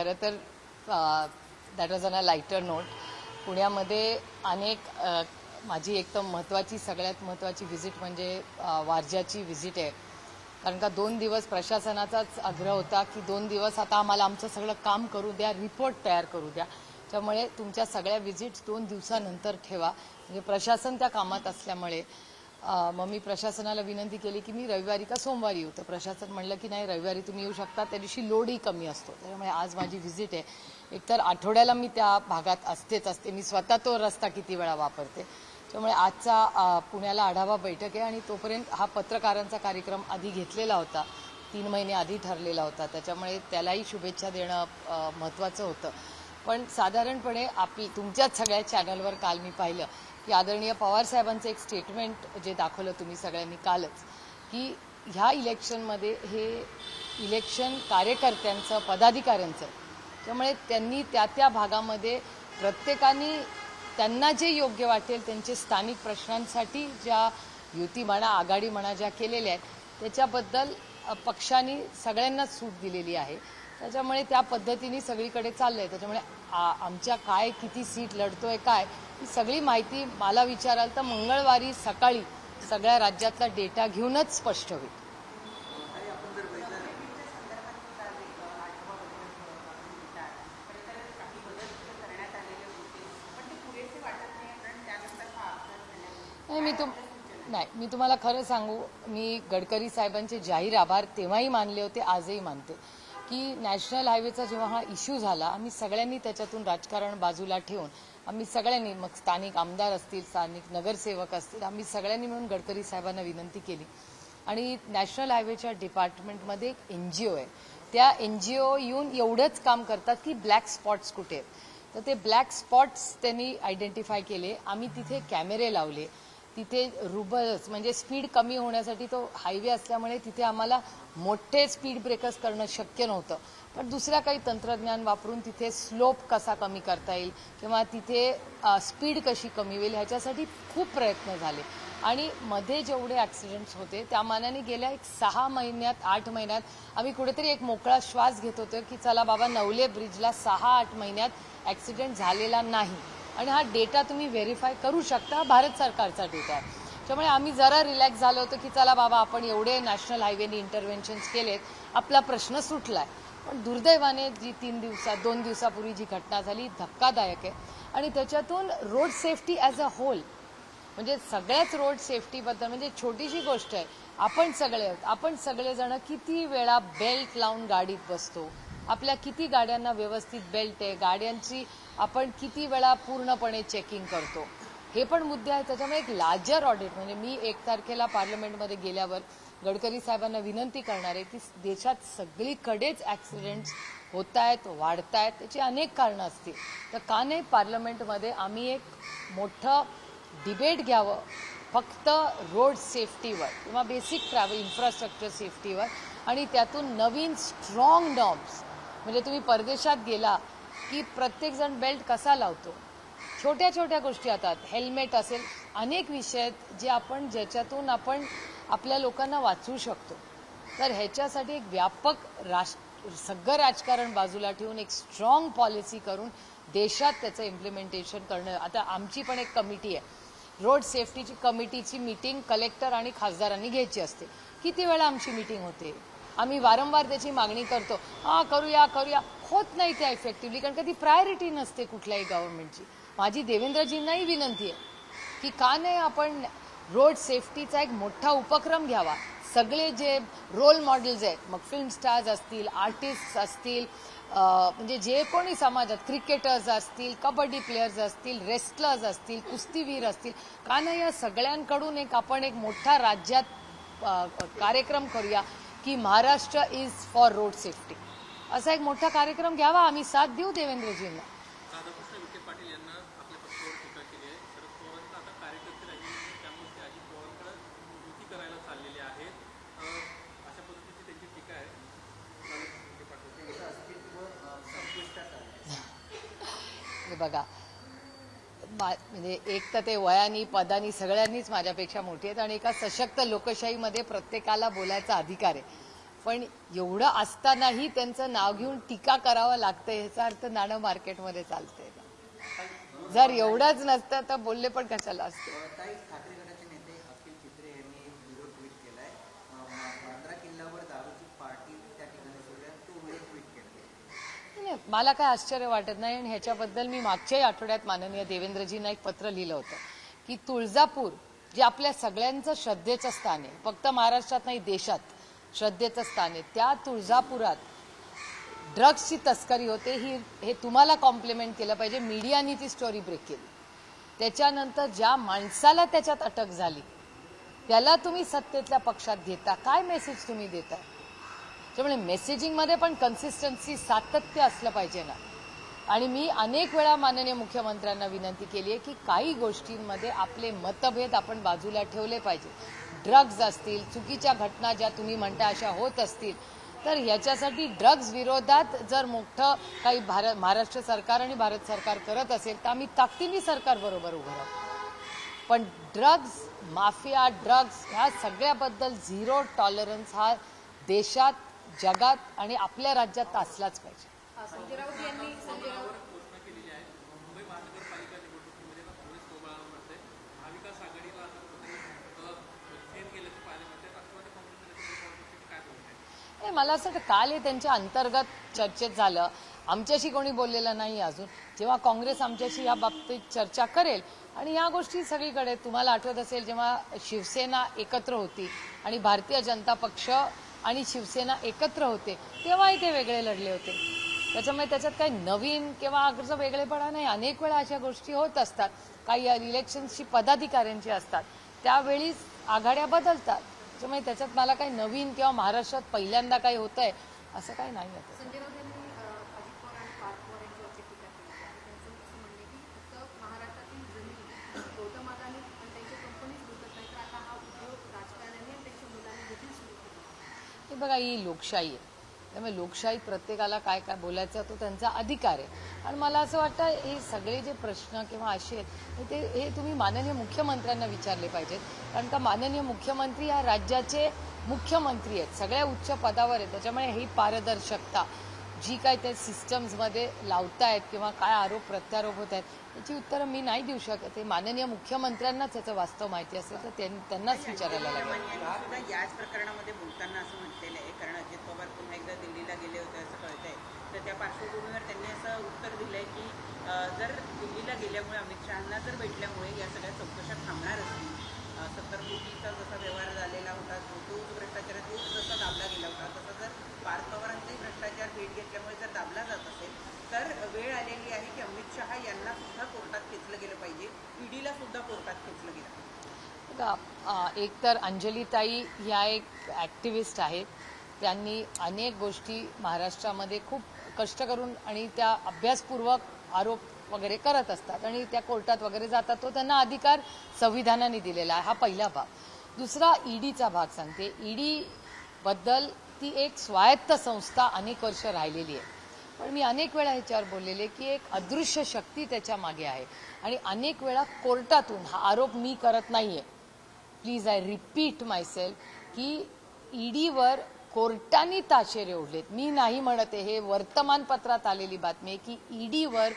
खरं तर that was on a lighter note पुण्यामध्ये अनेक माझी एकदम महत्त्वाची सगळ्यात महत्त्वाची व्हिजिट म्हणजे वारज्याची व्हिजिट आहे. कारण का दोन दिवस प्रशासनाचाच आग्रह होता की दोन दिवस आता आम्हाला आमचं सगळं काम करू द्या रिपोर्ट तयार करू द्या. त्यामुळे तुमच्या सगळ्या व्हिजिट्स दोन दिवसानंतर ठेवा. म्हणजे प्रशासन त्या कामात असल्यामुळे. मग मी प्रशासनाला विनंती केली की मी रविवारी का सोमवारी येऊ? तर प्रशासन म्हणलं की नाही रविवारी तुम्ही येऊ शकता. त्या दिवशी लोडही कमी असतो. त्यामुळे आज माझी व्हिजिट आहे. एकतर आठवड्याला मी त्या भागात असतेच असते. मी स्वतः तो रस्ता किती वेळा वापरते. त्यामुळे आजचा पुण्याला आढावा बैठक आहे आणि तोपर्यंत हा पत्रकारांचा कार्यक्रम आधी घेतलेला होता. तीन महिने आधी ठरलेला होता. त्याच्यामुळे त्यालाही शुभेच्छा देणं महत्त्वाचं होतं. पण साधारणपणे आपली तुमच्याच सगळ्या चॅनलवर काल मी पाहिलं. की आदरणीय पवार साहेबांचं एक स्टेटमेंट जे दाखवलं तुम्ही सगळ्यांनी कालच की ह्या इलेक्शनमध्ये हे इलेक्शन कार्यकर्त्यांचं पदाधिकाऱ्यांचं त्यामुळे त्यांनी त्या त्या भागामध्ये प्रत्येकाने त्यांना जे योग्य वाटेल त्यांचे स्थानिक प्रश्नांसाठी ज्या युती म्हणा आघाडी म्हणा ज्या केलेल्या आहेत त्याच्याबद्दल पक्षाने पक्षांनी सगळ्यांनाच सूट दिलेली आहे. त्याच्यामुळे त्या पद्धतीने सगळीकडे चाललंय. त्याच्यामुळे आमच्या काय किती सीट लढतोय काय ही सगळी माहिती मला विचाराल तर मंगळवारी सकाळी सगळ्या राज्यातला डेटा घेऊनच स्पष्ट होईल. नाही मी तुम नाही मी तुम्हाला खरं सांगू मी गडकरी साहेबांचे जाहीर आभार तेव्हाही मानले होते आजही मानते. की नॅशनल हायवेचा जेव्हा हा इश्यू झाला आम्ही सगळ्यांनी त्याच्यातून राजकारण बाजूला ठेवून आम्ही सगळ्यांनी मग स्थानिक आमदार असतील स्थानिक नगरसेवक असतील आम्ही सगळ्यांनी मिळून गडकरी साहेबांना विनंती केली. आणि नॅशनल हायवेच्या डिपार्टमेंटमध्ये एक एन जी ओ आहे. त्या एन जी ओ येऊन एवढंच काम करतात की ब्लॅक स्पॉट्स कुठे आहेत. तर ते ब्लॅक स्पॉट्स त्यांनी आयडेंटिफाय केले. आम्ही तिथे कॅमेरे लावले. तिथे रुबल्स म्हणजे स्पीड कमी होण्यासाठी तो हायवे असल्यामुळे तिथे आम्हाला मोठे स्पीड ब्रेकर्स करणं शक्य नव्हतं. पण दुसऱ्या काही तंत्रज्ञान वापरून तिथे स्लोप कसा कमी करता येईल किंवा तिथे स्पीड कशी कमी होईल ह्याच्यासाठी खूप प्रयत्न झाले. आणि मध्ये जेवढे ॲक्सिडेंट्स होते त्या मानाने गेल्या एक सहा महिन्यात आठ महिन्यात आम्ही कुठेतरी एक मोकळा श्वास घेत होतो की चला बाबा नवले ब्रिजला सहा आठ महिन्यात ॲक्सिडेंट झालेला नाही. आणि हा डेटा तुम्ही व्हेरीफाय करू शकता हा भारत सरकारचा डेटा आहे. त्यामुळे आम्ही जरा रिलॅक्स झालो होतो की चला बाबा आपण एवढे नॅशनल हायवेनी इंटरव्हेन्शन्स केलेत आपला प्रश्न सुटला आहे पण दुर्दैवाने जी तीन दिवसात दोन दिवसापूर्वी जी घटना झाली धक्कादायक आहे. आणि त्याच्यातून road safety as a whole म्हणजे सगळ्याच रोड सेफ्टीबद्दल म्हणजे छोटीशी गोष्ट आहे आपण सगळे आपण सगळेजण किती वेळा बेल्ट लावून गाडीत बसतो? आपल्या किती गाड्यांना व्यवस्थित बेल्ट आहे गाड्यांची आपण किती वेळा पूर्णपणे चेकिंग करतो? हे पण मुद्दे आहेत त्याच्यामुळे एक लार्जर ऑडिट म्हणजे मी एक तारखेला पार्लमेंटमध्ये गेल्यावर गडकरी साहेबांना विनंती करणार आहे की देशात सगळीकडेच ॲक्सिडेंट्स होत आहेत वाढत आहेत त्याची अनेक कारणं असतील. तर का नाही पार्लमेंटमध्ये आम्ही एक मोठं डिबेट घ्यावं फक्त रोड सेफ्टीवर किंवा बेसिक ट्रॅव्हल इन्फ्रास्ट्रक्चर सेफ्टीवर आणि त्यातून नवीन स्ट्रॉंग नॉर्म्स म्हणजे तुम्ही परदेशात गेला की प्रत्येकजण बेल्ट कसा लावतो? छोट्या छोट्या गोष्टी येतात हेल्मेट असेल अनेक विषय आहेत जे आपण ज्याच्यातून आपण आपल्या लोकांना वाचवू शकतो. तर ह्याच्यासाठी एक व्यापक राष सगळं राजकारण बाजूला ठेवून एक स्ट्रॉंग पॉलिसी करून देशात त्याचं इम्प्लिमेंटेशन करणं. आता आमची पण एक कमिटी आहे. रोड सेफ्टीची कमिटीची मीटिंग कलेक्टर आणि खासदारांनी घ्यायची असते. किती वेळा आमची मीटिंग होते? आम्ही वारंवार त्याची मागणी करतो. हा करूया करूया. होत नाही त्या इफेक्टिव्हली कारण कधी प्रायोरिटी नसते कुठल्याही गव्हर्नमेंटची माझी देवेंद्रजींनाही विनंती आहे की का नाही आपण रोड सेफ्टीचा एक मोठा उपक्रम घ्यावा. सगळे जे रोल मॉडेल्स आहेत मग फिल्म स्टार्स असतील आर्टिस्ट असतील म्हणजे जे कोणी समाजात क्रिकेटर्स असतील कबड्डी प्लेयर्स असतील रेस्लर्स असतील कुस्तीवीर असतील का नाही या सगळ्यांकडून एक आपण एक मोठा राज्यात कार्यक्रम करूया. की Maharashtra is for road safety असा एक मोठा कार्यक्रम घ्यावा. आम्ही साथ देऊ देवेंद्रजींना. हे बघा मा- म्हणजे एक तर ते वयानी पदानी सगळ्यांनीच माझ्यापेक्षा मोठी आहेत आणि एका सशक्त लोकशाहीमध्ये प्रत्येकाला बोलायचा अधिकार आहे. पण एवढं असतानाही त्यांचं नाव घेऊन टीका करावं लागतं ह्याचा अर्थ नाणं मार्केटमध्ये चालतंय. जर एवढंच नसतं तर बोलले पण कशाला असते ताई ठाकरे गटाचे नेते अखिल चित्रे यांनी एक व्हिडिओ ट्विट केलाय अं, मा- बांद्रा किल्ल्यावर दारूची पार्टी त्या ठिकाणी सुरूया तो व्हिडिओ ट्विट केला नाही, मला काय आश्चर्य वाटत नाही आणि ह्याच्याबद्दल मी मागच्याही आठवड्यात माननीय देवेंद्रजींना एक पत्र लिहिलं होतं की तुळजापूर जे आपल्या सगळ्यांचं श्रद्धेचं स्थान आहे फक्त महाराष्ट्रात नाही देशात श्रद्धेचं स्थान आहे त्या तुळजापुरात ड्रग्सची तस्करी होते ही हे तुम्हाला कॉम्प्लिमेंट केलं पाहिजे मीडियानी ती स्टोरी ब्रेक केली. त्याच्यानंतर ज्या माणसाला त्याच्यात अटक झाली त्याला तुम्ही सत्तेतल्या पक्षात घेता काय मेसेज तुम्ही देता? त्यामुळे मेसेजिंगमध्ये पण कन्सिस्टन्सी सातत्य असलं पाहिजे ना. आणि मी अनेक वेळा माननीय मुख्यमंत्र्यांना विनंती केली आहे की काही गोष्टींमध्ये आपले मतभेद आपण बाजूला ठेवले पाहिजे. ड्रग्ज असतील चुकीच्या घटना ज्या तुम्ही म्हणता अशा होत असतील तर ह्याच्यासाठी ड्रग्ज विरोधात जर मोठं काही भारत महाराष्ट्र सरकार आणि भारत सरकार करत असेल तर आम्ही ताकदीने सरकारबरोबर उभं राहतो पण ड्रग्ज माफिया ड्रग्ज ह्या सगळ्याबद्दल झिरो टॉलरन्स हा देशात जगात आणि आपल्या राज्यात असलाच पाहिजे. नाही मला असं वाटतं काल हे त्यांच्या अंतर्गत चर्चेत झालं. आमच्याशी कोणी बोललेलं नाही अजून. जेव्हा काँग्रेस आमच्याशी या बाबतीत चर्चा करेल आणि या गोष्टी सगळीकडे तुम्हाला आठवत असेल जेव्हा शिवसेना एकत्र होती आणि भारतीय जनता पक्ष आणि शिवसेना एकत्र होते तेव्हाही ते वेगळे लढले होते. त्याच्यामुळे त्याच्यात काही नवीन किंवा अग्रचं वेगळेपणा नाही. अनेक वेळा अशा गोष्टी होत असतात. काही इलेक्शन्सची पदाधिकाऱ्यांची असतात. त्यावेळी आघाड्या बदलतात. त्याच्यामुळे त्याच्यात मला काही नवीन किंवा महाराष्ट्रात पहिल्यांदा काही होतंय असं काही नाही आहे संजय राऊत यांनी अ, अजित पवार आणि पार्थ पवार यांच्यावरती टीका केली आहे आणि त्यांचं असं म्हणणे की फक्त महाराष्ट्रातील जमीन गौतम अदानी आणि त्यांच्या कंपनीच लुटत नाही तर आता हा उद्योग राजकारण्यांनी आणि त्यांच्या मुलांनी देखील सुरू केला हे बघा ही लोकशाही आहे. त्यामुळे लोकशाही प्रत्येकाला काय काय बोलायचं तो त्यांचा अधिकार आहे. आणि मला असं वाटतं हे सगळे जे प्रश्न किंवा असे आहेत ते हे तुम्ही माननीय मुख्यमंत्र्यांना विचारले पाहिजेत. कारण का माननीय मुख्यमंत्री या राज्याचे मुख्यमंत्री आहेत. सगळ्या उच्च पदावर आहेत. त्याच्यामुळे ही पारदर्शकता जी काय त्या सिस्टम्समध्ये लावतायत किंवा काय आरोप प्रत्यारोप होत आहेत याची उत्तरं मी नाही देऊ शकत. हे माननीय मुख्यमंत्र्यांनाच याचं वास्तव माहिती असेल तर त्यांनाच विचारायला लागेल. सुद्धा याच प्रकरणामध्ये बोलताना असं म्हटलेलं आहे कारण अजित पवार पुन्हा एकदा दिल्लीला गेले होते असं कळतंय. तर त्या पार्श्वभूमीवर त्यांनी असं उत्तर दिलंय की जर दिल्लीला गेल्यामुळे अमित शहाना जर भेटल्यामुळे या सगळ्या चौकशा थांबणार असतील सत्तर कोटीचा जसा व्यवहार झालेला होता तो तो भ्रष्टाचार आहे, तो जसा दाबला गेला होता तसा जर पार्थ पवारांचाही भ्रष्टाचार भेट घेतल्यामुळे जर दाबला जात असेल तर वेळ आलेली आहे की अमित शहा यांना सुद्धा कोर्टात खेचलं गेलं पाहिजे ईडीला सुद्धा कोर्टात खेचलं गेलं का? एक तर अंजलीताई ह्या एक ॲक्टिव्हिस्ट आहेत. त्यांनी अनेक गोष्टी महाराष्ट्रामध्ये खूप कष्ट करून आणि त्या अभ्यासपूर्वक आरोप वगैरे करत असतात आणि त्या कोर्टात वगैरे जातात. तो त्यांना अधिकार संविधानाने दिलेला आहे. हा पहिला भाग. दुसरा ईडीचा भाग सांगते. ईडीबद्दल ती एक स्वायत्त संस्था अनेक वर्ष राहिलेली आहे. पण मी अनेक वेळा ह्याच्यावर बोललेले की एक अदृश्य शक्ती त्याच्यामागे आहे. आणि अनेक वेळा कोर्टातून हा आरोप मी करत नाही आहे प्लीज आय रिपीट मायसेल्फ की ईडीवर कोर्टाने ताशेरे ओढलेत. मी नाही म्हणत आहे हे वर्तमानपत्रात आलेली बातमी आहे की ईडीवर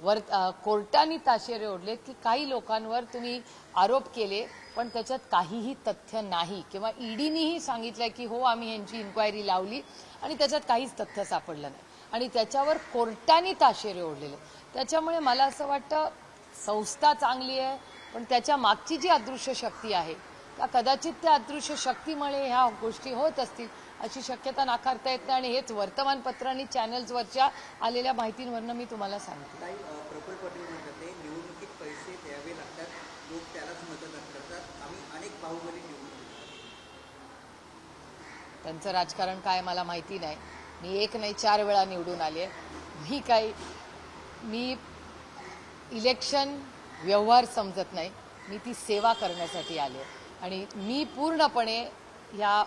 वर कोर्टाने ताशेरे ओढलेत की काही लोकांवर तुम्ही आरोप केले पण त्याच्यात काहीही तथ्य नाही. किंवा ईडीनीही सांगितलंय की हो आम्ही यांची इन्क्वायरी लावली आणि त्याच्यात काहीच तथ्य सापडलं नाही. आणि त्याच्यावर कोर्टाने ताशेरे ओढलेले. त्याच्यामुळे मला असं वाटतं संस्था चांगली आहे पण त्याच्या मागची जी अदृश्य शक्ती आहे त्या कदाचित त्या अदृश्य शक्तीमुळे ह्या गोष्टी होत असतील अशी शक्यता नाकारता येत नाही. आणि हेच वर्तमानपत्र आणि चॅनल्सवरच्या आलेल्या माहितींवरनं मी तुम्हाला सांगते. त्यांचं राजकारण काय मला माहिती नाही. मी एक नाही चार वेळा निवडून आले. मी काही मी इलेक्शन व्यवहार समजत नाही. मी ती सेवा करण्यासाठी आले. आणि मी पूर्णपणे ह्या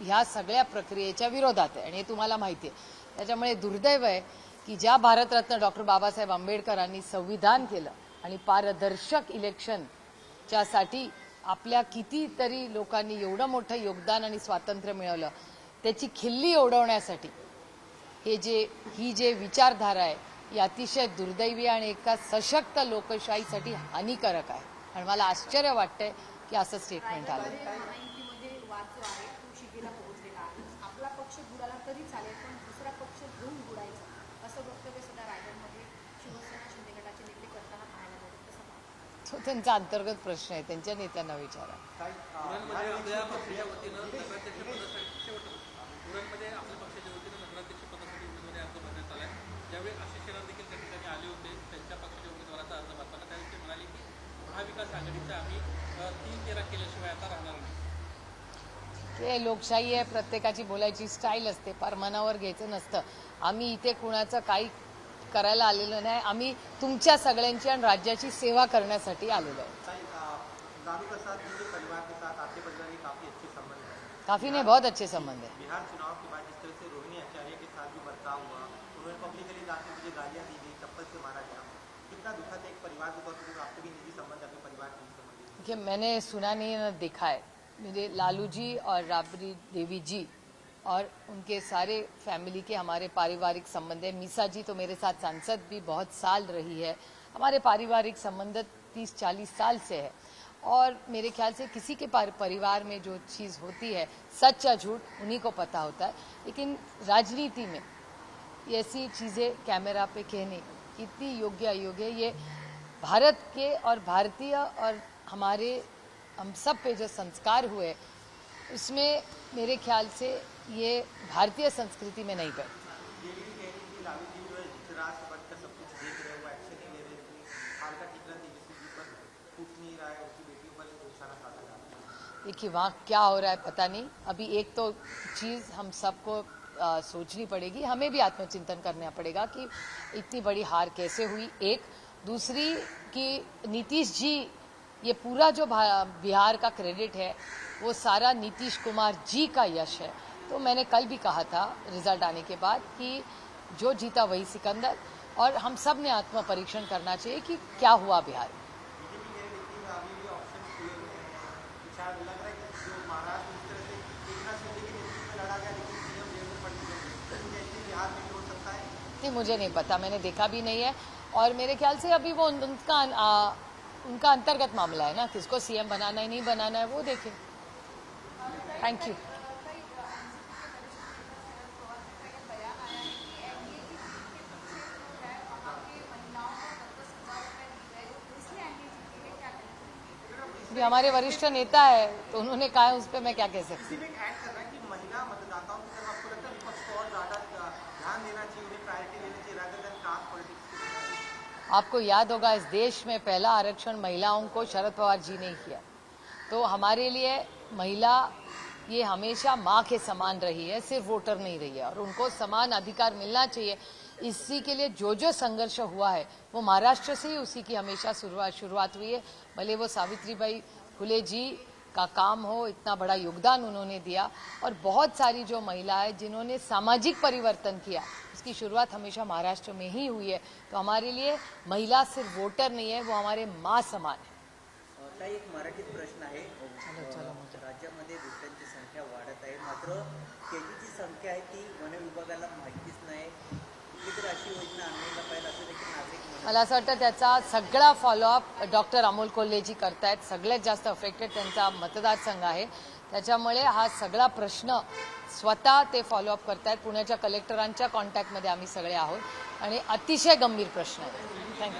ह्या सगळ्या प्रक्रियेच्या विरोधात आहे. आणि हे तुम्हाला माहिती आहे. त्याच्यामुळे दुर्दैव आहे की ज्या भारतरत्न डॉक्टर बाबासाहेब आंबेडकरांनी संविधान केलं आणि पारदर्शक इलेक्शनच्यासाठी आपल्या कितीतरी लोकांनी एवढं मोठं योगदान आणि स्वातंत्र्य मिळवलं त्याची खिल्ली ओढवण्यासाठी हे जे ही जे विचारधारा आहे ही अतिशय दुर्दैवी आणि एका सशक्त लोकशाहीसाठी हानिकारक आहे. आणि मला आश्चर्य वाटतंय की असं स्टेटमेंट आलं. महायुतीमध्ये वाद जो आहे तो शिगेला पोहोचलेला आहे आपला पक्ष बुडाला तरी चालेल पण दुसरा पक्ष घेऊन बुडायचा. असं वक्तव्य सुद्धा रायगडमध्ये शिवसेना शिंदे गटाचे नेते करताना पाहायला मिळतं. कसं पाहता? तो त्यांचा अंतर्गत प्रश्न आहे. त्यांच्या नेत्यांना विचारा. उरणमध्ये आपल्या पक्षाच्या वतीनं नगराध्यक्ष पदासाठी शेवट उरणमध्ये आपल्या पक्षाच्या वतीनं नगराध्यक्ष पदासाठी उमेदवारी अर्ज भरण्यात ज्यावेळी आशिष शेलार देखील त्या ठिकाणी आले होते. त्यांच्या पक्षाच्या उमेदवाराचा अर्ज भरताना त्यावेळी ते म्हणाले की महाविकास आघाडीचा आम्ही तीन तेरा केल्याशिवाय आता राहणार नाही. हे लोकशाही आहे प्रत्येकाची बोलायची स्टाईल असते फार मनावर घ्यायचं नसतं. आम्ही इथे कुणाचं काही करायला आलेलं नाही. आम्ही तुमच्या सगळ्यांची आणि राज्याची सेवा करण्यासाठी आलेलो आहे. काफी अच्छे संबंध काफी नहीं बहुत अच्छे संबंध है बिहार चुनाव के बाद जिस तरह से रोहिणी आचार्य के साथ जो बर्ताव हुआ उन्होंने पब्लिकली जाके मुझे गालियाँ दी गई चप्पल से मारा गया कितना दुखद है एक परिवार के पर आपके भी निजी संबंध अपने परिवार के देखिए मैंने सुना नहीं है, देखा है। मेरे लालू जी और राबड़ी देवी जी और उनके सारे फैमिली के हमारे पारिवारिक संबंध है। मीसा जी तो मेरे साथ सांसद भी बहुत साल रही है। हमारे पारिवारिक संबंध तीस चालीस साल से है। और मेरे ख्याल से किसी के पार- परिवार में जो चीज़ होती है सच या झूठ उन्हीं को पता होता है। लेकिन राजनीति में ऐसी चीज़ें कैमरा पे कहने। कितनी योग्य अयोग्य ये। भारत के और भारतीय और हमारे, हम सब पे जो संस्कार हुए, उसमें मेरे ख्याल से ये भारतीय संस्कृति में नहीं बैठ देखिए वहाँ क्या हो रहा है पता नहीं। अभी एक तो चीज़ हम सबको आ, सोचनी पड़ेगी। हमें भी आत्मचिंतन करना पड़ेगा कि इतनी बड़ी हार कैसे हुई एक। दूसरी कि नीतीश जी ये पूरा जो बिहार का क्रेडिट है वो सारा नीतीश कुमार जी का यश है। तो मैंने कल भी कहा था रिज़ल्ट आने के बाद कि जो जीता वही सिकंदर। और हम सबने आत्म परीक्षण करना चाहिए कि क्या हुआ बिहार में बीजेपी कह रही लेकिन अभी भी ऑप्शन खुले हुए हैं कि शायद लग रहा है कि जो महाराष्ट्र इस तरह से एकनाथ शिंदे के नेतृत्व में लड़ा गया लेकिन सीएम जेल में पड़ चुके हैं तो जैसे बिहार में भी हो सकता है नहीं मुझे नहीं पता मैंने देखा भी नहीं है। और मेरे ख्याल से अभी वो उनका आ, उनका अंतर्गत मामला है ना किसको सीएम बनाना है नहीं बनाना है वो देखें। थैंक यू भी हमारे वरिष्ठ नेता है तो उन्होंने कहा है उस पर मैं क्या कह सकती हूँ सिर्फ़ एक ऐड कर रहा है कि महिला मतदाताओं की तरफ़ आपको लगता है विपक्ष को और ज़्यादा ध्यान देना चाहिए उन्हें प्रायोरिटी देनी चाहिए रादर देन कास्ट पॉलिटिक्स आपको याद होगा, इस देश में पहला आरक्षण महिलाओं को शरद पवार जी ने किया। तो हमारे लिए महिला, ये हमेशा माँ के समान रही है, सिर्फ़ वोटर नहीं रही है, और उनको समान अधिकार मिलना चाहिए। इसी के लिए जो जो संघर्ष हुआ है, वो महाराष्ट्र से ही उसी की हमेशा शुरुआत शुरुआत हुई है। भले वो सावित्री सावित्रीबाई फुले जी का काम हो, इतना बड़ा योगदान उन्होंने दिया, और बहुत सारी जो महिलाएँ जिन्होंने सामाजिक परिवर्तन किया उसकी शुरुआत हमेशा महाराष्ट्र में ही हुई है। तो हमारे लिए महिला सिर्फ वोटर नहीं है वो हमारे माँ समान है। एक मराठीत प्रश्न आहे. राज्यामध्ये बिबट्यांची संख्या वाढत आहे. मात्र त्याची संख्या आहे ती वन विभागाला माहितीच नाही. कुठली तरी अशी योजना आणलेला पाहिजे असं देखील नागरिक म्हणत मला असं वाटतं त्याचा सगळा फॉलोअप डॉक्टर अमोल कोल्हेजी करतायत. सगळ्यात जास्त अफेक्टेड त्यांचा मतदारसंघ आहे. त्याच्यामुळे हा सगळा प्रश्न स्वतः ते फॉलोअप करतायत. पुण्याच्या कलेक्टरांच्या कॉन्टॅक्टमध्ये आम्ही सगळे आहोत. आणि अतिशय गंभीर प्रश्न आहे. थँक्यू